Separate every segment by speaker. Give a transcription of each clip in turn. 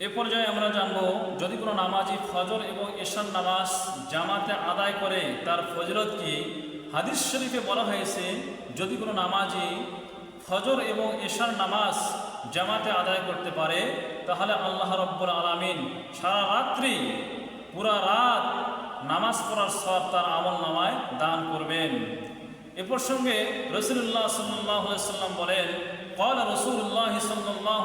Speaker 1: এ পর্যায়ে আমরা জানব যদি কোনো নামাজি ফজর এবং এশার নামাজ জামাতে আদায় করে তার ফজরত কি হাদিস শরীফে বলা হয়েছে যদি কোনো নামাজি ফজর এবং এশার নামাজ জামাতে আদায় করতে পারে তাহলে আল্লাহ রব্বুল আলামিন সারা রাত্রি পুরা রাত নামাজ পড়ার সব তার আমল নামায় দান করবেন এ প্রসঙ্গে রসুল্লাহ সাল্লাহ সাল্লাম বলেন قال رسول الله صلى الله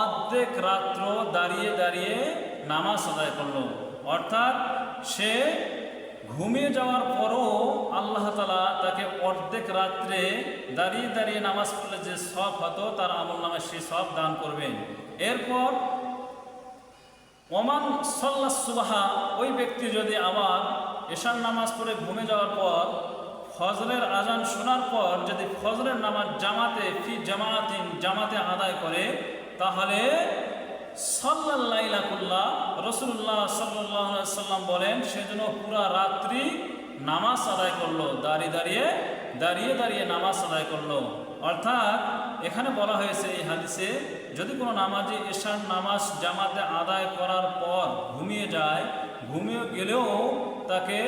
Speaker 1: অর্ধেক রাত্র দাঁড়িয়ে দাঁড়িয়ে নামাজ আদায় করল। অর্থাৎ সে ঘুমিয়ে যাওয়ার পরও আল্লাহ তালা তাকে অর্ধেক রাত্রে দাঁড়িয়ে দাঁড়িয়ে নামাজ পড়লে যে সব হতো, তার আমল নামে সে সব দান করবেন এরপর ওমান সাল্লা সুবাহা, ওই ব্যক্তি যদি আবার এশার নামাজ পড়ে ঘুমে যাওয়ার পর ফজরের আজান শোনার পর যদি ফজরের নামাজ জামাতে ফি জামাতিন জামাতে আদায় করে তাহলে সাল্লাহ রসুল্লাহ সাল্লাহ সাল্লাম বলেন সেজন্য পুরা রাত্রি নামাজ আদায় করল, দাঁড়িয়ে দাঁড়িয়ে দাঁড়িয়ে দাঁড়িয়ে নামাজ আদায় করল। অর্থাৎ এখানে বলা হয়েছে এই হাদিসে, যদি কোনো নামাজি এশার নামাজ জামাতে আদায় করার পর ঘুমিয়ে যায়, ঘুমিয়ে গেলেও তাকে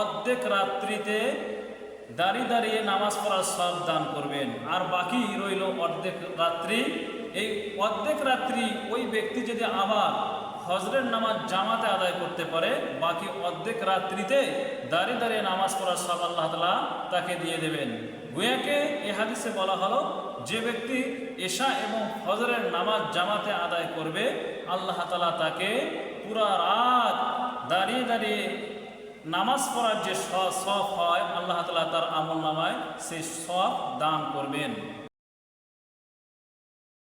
Speaker 1: অর্ধেক রাত্রিতে দাঁড়িয়ে দাঁড়িয়ে নামাজ পড়ার সব দান করবেন। আর বাকি রইল অর্ধেক রাত্রি এই অর্ধেক রাত্রি ওই ব্যক্তি যদি আবার হজরের নামাজ জামাতে আদায় করতে পারে, বাকি অর্ধেক রাত্রিতে দাঁড়িয়ে দাঁড়িয়ে নামাজ পড়ার সব আল্লাহ তালা তাকে দিয়ে দেবেন। গুয়াকে এ হাদিসে বলা হলো, যে ব্যক্তি এশা এবং হজরের নামাজ জামাতে আদায় করবে, আল্লাহ তালা তাকে পুরা রাত দাঁড়িয়ে দাঁড়িয়ে নামাজ পড়ার যে সব হয়, আল্লাহ তালা তার আমল নামায় সেই সব দান করবেন।